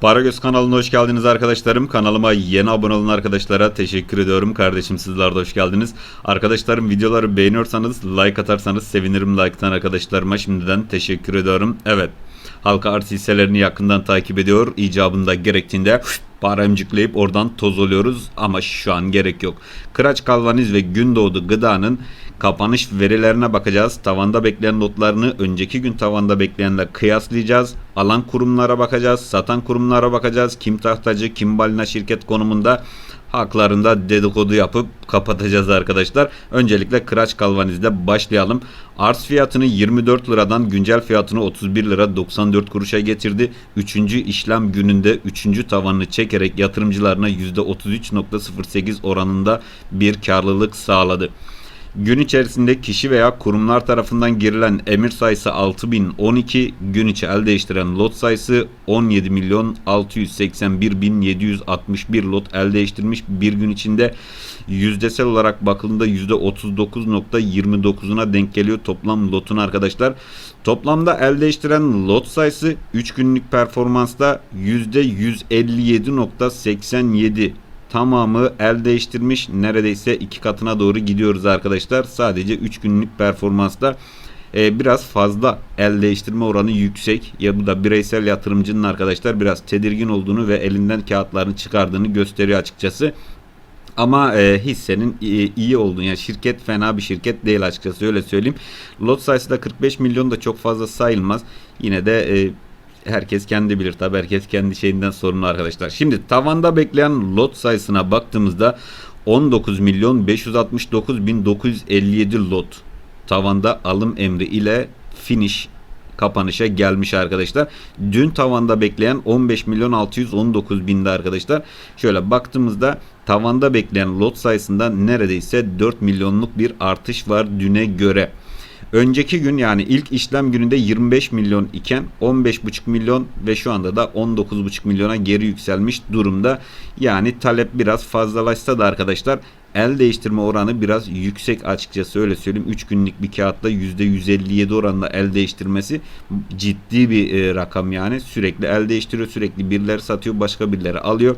Paragöz kanalına hoş geldiniz arkadaşlarım. Kanalıma yeni abone olan arkadaşlara teşekkür ediyorum. Kardeşim sizler de hoş geldiniz. Arkadaşlarım videoları beğeniyorsanız like atarsanız sevinirim like'tan arkadaşlarıma şimdiden teşekkür ediyorum. Evet halka arz hisselerini yakından takip ediyor. İcabında gerektiğinde para emcikleyip oradan toz oluyoruz ama şu an gerek yok. Kıraç Kalvaniz ve Gündoğdu Gıda'nın kapanış verilerine bakacağız. Tavanda bekleyen notlarını önceki gün tavanda bekleyenle kıyaslayacağız. Alan kurumlara bakacağız. Satan kurumlara bakacağız. Kim tahtacı, kim balina şirket konumunda haklarında dedikodu yapıp kapatacağız arkadaşlar. Öncelikle Kıraç Kalvaniz'de başlayalım. Arz fiyatını 24 liradan güncel fiyatını 31 lira 94 kuruşa getirdi. 3. işlem gününde 3. tavanını çekerek yatırımcılarına %33.08 oranında bir karlılık sağladı. Gün içerisinde kişi veya kurumlar tarafından girilen emir sayısı 6012, gün içi el değiştiren lot sayısı 17 milyon 681 bin 761 lot el değiştirmiş bir gün içinde yüzdesel olarak bakıldığında %39.29'una denk geliyor toplam lotun arkadaşlar. Toplamda el değiştiren lot sayısı 3 günlük performansta %157.87 tamamı el değiştirmiş. Neredeyse iki katına doğru gidiyoruz arkadaşlar. Sadece 3 günlük performansta e, biraz fazla el değiştirme oranı yüksek. Ya bu da bireysel yatırımcının arkadaşlar biraz tedirgin olduğunu ve elinden kağıtlarını çıkardığını gösteriyor açıkçası. Ama e, hissenin iyi, iyi olduğunu yani şirket fena bir şirket değil açıkçası öyle söyleyeyim. Lot sayısı da 45 milyon da çok fazla sayılmaz. Yine de e, herkes kendi bilir tabi herkes kendi şeyinden sorumlu arkadaşlar. Şimdi tavanda bekleyen lot sayısına baktığımızda 19 milyon 569 bin 957 lot tavanda alım emri ile finish kapanışa gelmiş arkadaşlar. Dün tavanda bekleyen 15 milyon 619 binde arkadaşlar. Şöyle baktığımızda tavanda bekleyen lot sayısında neredeyse 4 milyonluk bir artış var düne göre. Önceki gün yani ilk işlem gününde 25 milyon iken 15,5 milyon ve şu anda da 19,5 milyona geri yükselmiş durumda. Yani talep biraz fazlalaşsa da arkadaşlar el değiştirme oranı biraz yüksek açıkçası öyle söyleyeyim. 3 günlük bir kağıtta %157 oranında el değiştirmesi ciddi bir e, rakam yani. Sürekli el değiştiriyor sürekli birileri satıyor başka birileri alıyor.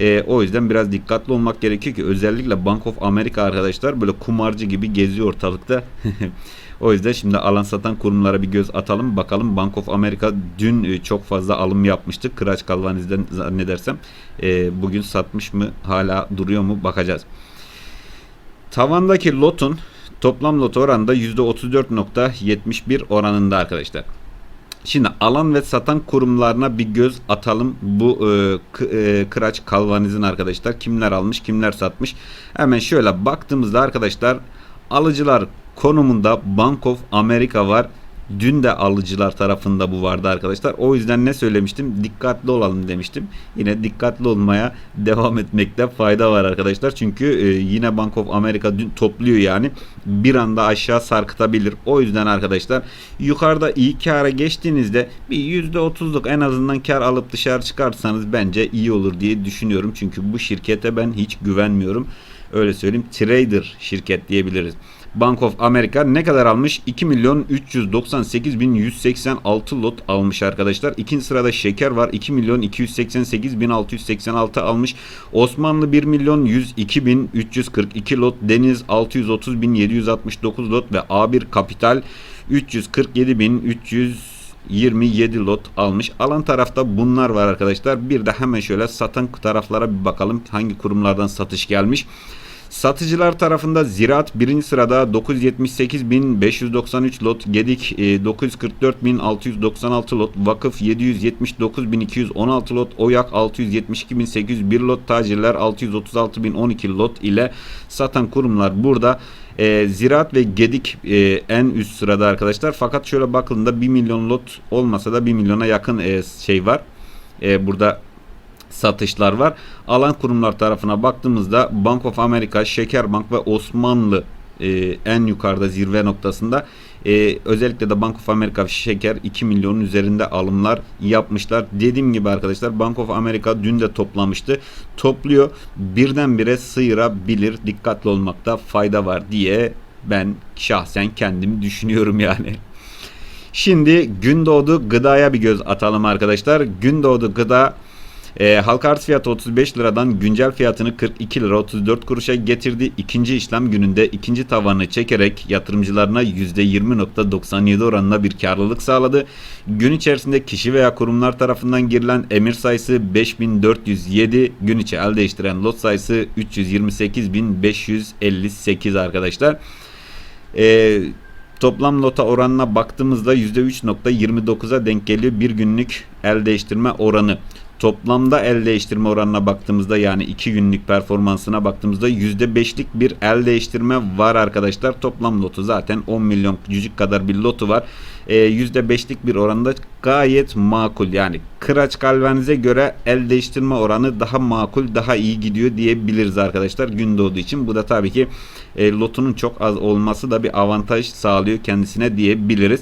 E, o yüzden biraz dikkatli olmak gerekiyor ki özellikle Bank of America arkadaşlar böyle kumarcı gibi geziyor ortalıkta. o yüzden şimdi alan satan kurumlara bir göz atalım. Bakalım Bank of America dün e, çok fazla alım yapmıştı. Kıraç Kalvaniz'den zannedersem. E, bugün satmış mı hala duruyor mu bakacağız. Tavandaki lotun toplam lot oranında %34.71 oranında arkadaşlar. Şimdi alan ve satan kurumlarına bir göz atalım. Bu e, e, Kıraç Kalvaniz'in arkadaşlar kimler almış kimler satmış. Hemen şöyle baktığımızda arkadaşlar alıcılar konumunda Bank of America var. Dün de alıcılar tarafında bu vardı arkadaşlar. O yüzden ne söylemiştim? Dikkatli olalım demiştim. Yine dikkatli olmaya devam etmekte fayda var arkadaşlar. Çünkü e, yine Bank of America dün topluyor yani. Bir anda aşağı sarkıtabilir. O yüzden arkadaşlar yukarıda iyi kâra geçtiğinizde bir %30'luk en azından kar alıp dışarı çıkarsanız bence iyi olur diye düşünüyorum. Çünkü bu şirkete ben hiç güvenmiyorum. Öyle söyleyeyim. Trader şirket diyebiliriz. Bank of America ne kadar almış? 2 milyon 398 bin 186 lot almış arkadaşlar. İkinci sırada Şeker var. 2 milyon 288 bin 686 almış. Osmanlı 1 milyon 102 bin 342 lot. Deniz 630 bin 769 lot ve A1 Kapital 347 bin 300 27 lot almış. Alan tarafta bunlar var arkadaşlar. Bir de hemen şöyle satan taraflara bir bakalım. Hangi kurumlardan satış gelmiş. Satıcılar tarafında Ziraat birinci sırada 978.593 lot, Gedik 944.696 lot, Vakıf 779.216 lot, Oyak 672.801 lot, Tacirler 636.012 lot ile satan kurumlar burada. E, Ziraat ve Gedik e, en üst sırada arkadaşlar. Fakat şöyle bakıldığında 1 milyon lot olmasa da 1 milyona yakın e, şey var. E, burada satışlar var. Alan kurumlar tarafına baktığımızda Bank of America, Şekerbank ve Osmanlı e, en yukarıda zirve noktasında. E, özellikle de Bank of America Şeker 2 milyonun üzerinde alımlar yapmışlar. Dediğim gibi arkadaşlar Bank of America dün de toplamıştı. Topluyor. Birdenbire sıyırabilir. Dikkatli olmakta fayda var diye ben şahsen kendim düşünüyorum yani. Şimdi Gündoğdu gıdaya bir göz atalım arkadaşlar. Gündoğdu gıda e, halka arz fiyatı 35 liradan güncel fiyatını 42 lira 34 kuruşa getirdi. İkinci işlem gününde ikinci tavanı çekerek yatırımcılarına %20.97 oranında bir karlılık sağladı. Gün içerisinde kişi veya kurumlar tarafından girilen emir sayısı 5407, gün içi el değiştiren lot sayısı 328.558 arkadaşlar. Eee Toplam lota oranına baktığımızda %3.29'a denk geliyor bir günlük el değiştirme oranı. Toplamda el değiştirme oranına baktığımızda yani 2 günlük performansına baktığımızda %5'lik bir el değiştirme var arkadaşlar. Toplam lotu zaten 10 milyon cücük kadar bir lotu var. E, %5'lik bir oranda gayet makul. Yani kıraç kalvenize göre el değiştirme oranı daha makul, daha iyi gidiyor diyebiliriz arkadaşlar gün doğduğu için. Bu da tabii ki e, lotunun çok az olması da bir avantaj sağlıyor kendisine diyebiliriz.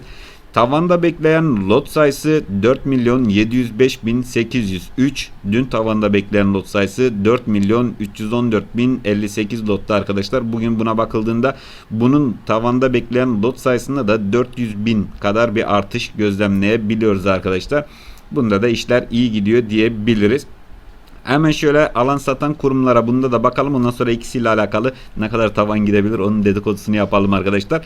Tavanda bekleyen lot sayısı 4 milyon 705 bin 803. Dün tavanda bekleyen lot sayısı 4 milyon 314 bin 58 lotta arkadaşlar. Bugün buna bakıldığında bunun tavanda bekleyen lot sayısında da 400 bin kadar bir artış gözlemleyebiliyoruz arkadaşlar. Bunda da işler iyi gidiyor diyebiliriz. Hemen şöyle alan satan kurumlara bunda da bakalım. Ondan sonra ikisiyle alakalı ne kadar tavan gidebilir onun dedikodusunu yapalım arkadaşlar.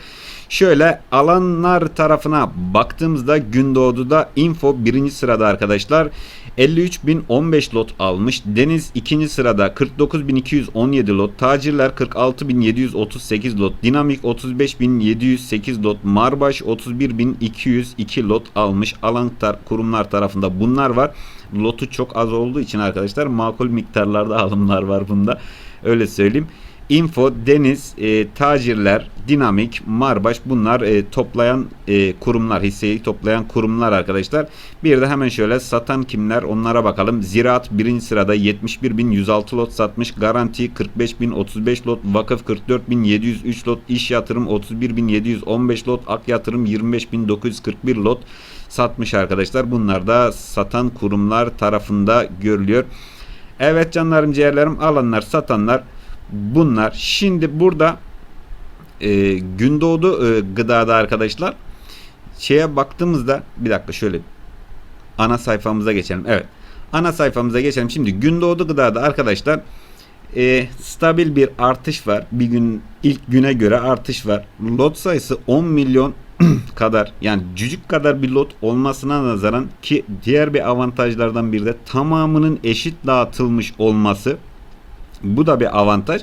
Şöyle alanlar tarafına baktığımızda Gündoğdu'da info birinci sırada arkadaşlar. 53.015 lot almış. Deniz ikinci sırada 49.217 lot. Tacirler 46.738 lot. Dinamik 35.708 lot. Marbaş 31.202 lot almış. Alan tar kurumlar tarafında bunlar var. Lotu çok az olduğu için arkadaşlar makul miktarlarda alımlar var bunda. Öyle söyleyeyim. Info, Deniz, e, Tacirler, Dinamik, Marbaş bunlar e, toplayan e, kurumlar, hisseyi toplayan kurumlar arkadaşlar. Bir de hemen şöyle satan kimler onlara bakalım. Ziraat birinci sırada 71.106 lot satmış. Garanti 45.035 lot. Vakıf 44.703 lot. İş yatırım 31.715 lot. Ak yatırım 25.941 lot satmış arkadaşlar. Bunlar da satan kurumlar tarafında görülüyor. Evet canlarım ciğerlerim alanlar satanlar bunlar. Şimdi burada e, Gündoğdu e, gıdada arkadaşlar şeye baktığımızda bir dakika şöyle ana sayfamıza geçelim. Evet. Ana sayfamıza geçelim. Şimdi Gündoğdu gıdada arkadaşlar e, stabil bir artış var. Bir gün ilk güne göre artış var. Lot sayısı 10 milyon kadar yani cücük kadar bir lot olmasına nazaran ki diğer bir avantajlardan bir de tamamının eşit dağıtılmış olması bu da bir avantaj.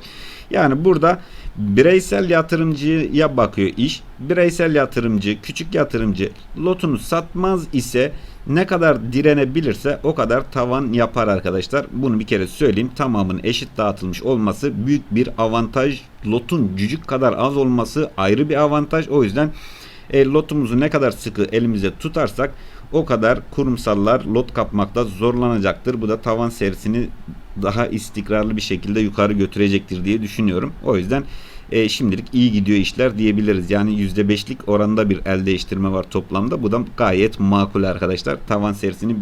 Yani burada bireysel yatırımcıya bakıyor iş. Bireysel yatırımcı, küçük yatırımcı lotunu satmaz ise ne kadar direnebilirse o kadar tavan yapar arkadaşlar. Bunu bir kere söyleyeyim. Tamamın eşit dağıtılmış olması büyük bir avantaj. Lotun cücük kadar az olması ayrı bir avantaj. O yüzden e, lotumuzu ne kadar sıkı elimize tutarsak o kadar kurumsallar lot kapmakta zorlanacaktır. Bu da tavan serisini daha istikrarlı bir şekilde yukarı götürecektir diye düşünüyorum. O yüzden e, şimdilik iyi gidiyor işler diyebiliriz. Yani %5'lik oranda bir el değiştirme var toplamda. Bu da gayet makul arkadaşlar. Tavan serisini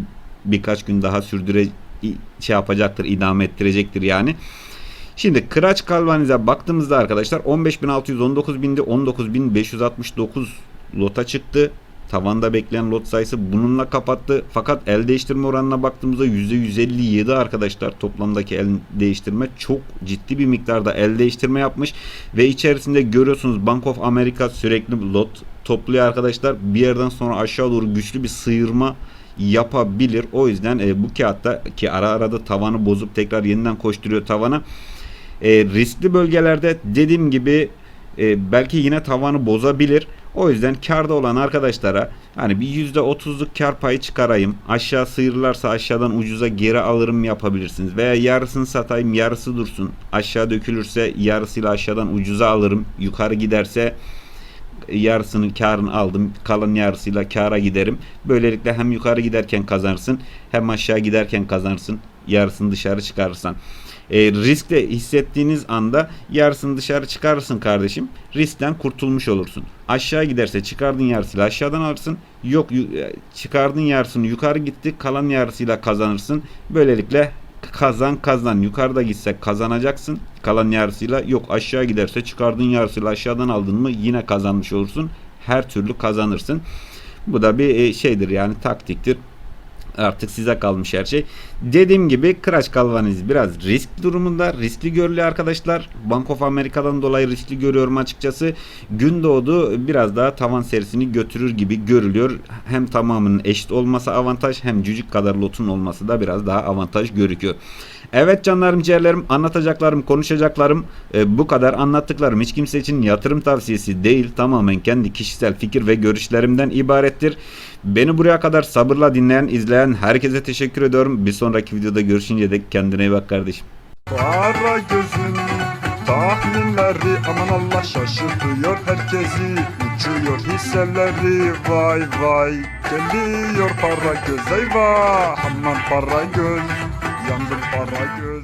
birkaç gün daha sürdüre şey yapacaktır, idame ettirecektir yani. Şimdi Kıraç Kalvanize baktığımızda arkadaşlar 15.619 binde 19.569 lota çıktı. Tavanda bekleyen lot sayısı bununla kapattı. Fakat el değiştirme oranına baktığımızda %157 arkadaşlar toplamdaki el değiştirme çok ciddi bir miktarda el değiştirme yapmış. Ve içerisinde görüyorsunuz Bank of America sürekli lot topluyor arkadaşlar. Bir yerden sonra aşağı doğru güçlü bir sıyırma yapabilir. O yüzden e, bu kağıtta ki ara ara da tavanı bozup tekrar yeniden koşturuyor tavana. E, riskli bölgelerde dediğim gibi e, belki yine tavanı bozabilir. O yüzden karda olan arkadaşlara hani bir %30'luk kar payı çıkarayım. Aşağı sıyırırlarsa aşağıdan ucuza geri alırım yapabilirsiniz. Veya yarısını satayım yarısı dursun. Aşağı dökülürse yarısıyla aşağıdan ucuza alırım. Yukarı giderse yarısını karını aldım. Kalan yarısıyla kara giderim. Böylelikle hem yukarı giderken kazanırsın hem aşağı giderken kazanırsın. Yarısını dışarı çıkarırsan. E, riskle hissettiğiniz anda yarısını dışarı çıkarırsın kardeşim. Riskten kurtulmuş olursun. Aşağı giderse çıkardığın yarısıyla aşağıdan alırsın. Yok e, çıkardığın yarısını yukarı gitti kalan yarısıyla kazanırsın. Böylelikle kazan kazan yukarıda gitsek kazanacaksın kalan yarısıyla yok aşağı giderse çıkardığın yarısıyla aşağıdan aldın mı yine kazanmış olursun her türlü kazanırsın Bu da bir e, şeydir yani taktiktir. Artık size kalmış her şey. Dediğim gibi Crash Galvaniz biraz risk durumunda. Riskli görülüyor arkadaşlar. Bank of America'dan dolayı riskli görüyorum açıkçası. Gündoğdu biraz daha tavan serisini götürür gibi görülüyor. Hem tamamının eşit olması avantaj hem cücük kadar lotun olması da biraz daha avantaj görüküyor. Evet canlarım ciğerlerim anlatacaklarım konuşacaklarım e, bu kadar anlattıklarım hiç kimse için yatırım tavsiyesi değil tamamen kendi kişisel fikir ve görüşlerimden ibarettir. Beni buraya kadar sabırla dinleyen izleyen herkese teşekkür ediyorum. Bir sonraki videoda görüşünce de kendine iyi bak kardeşim. Para gözün tahminleri aman Allah şaşırtıyor herkesi Uçuyor hisseleri vay vay Geliyor para göz eyvah aman para göz Yandım para göz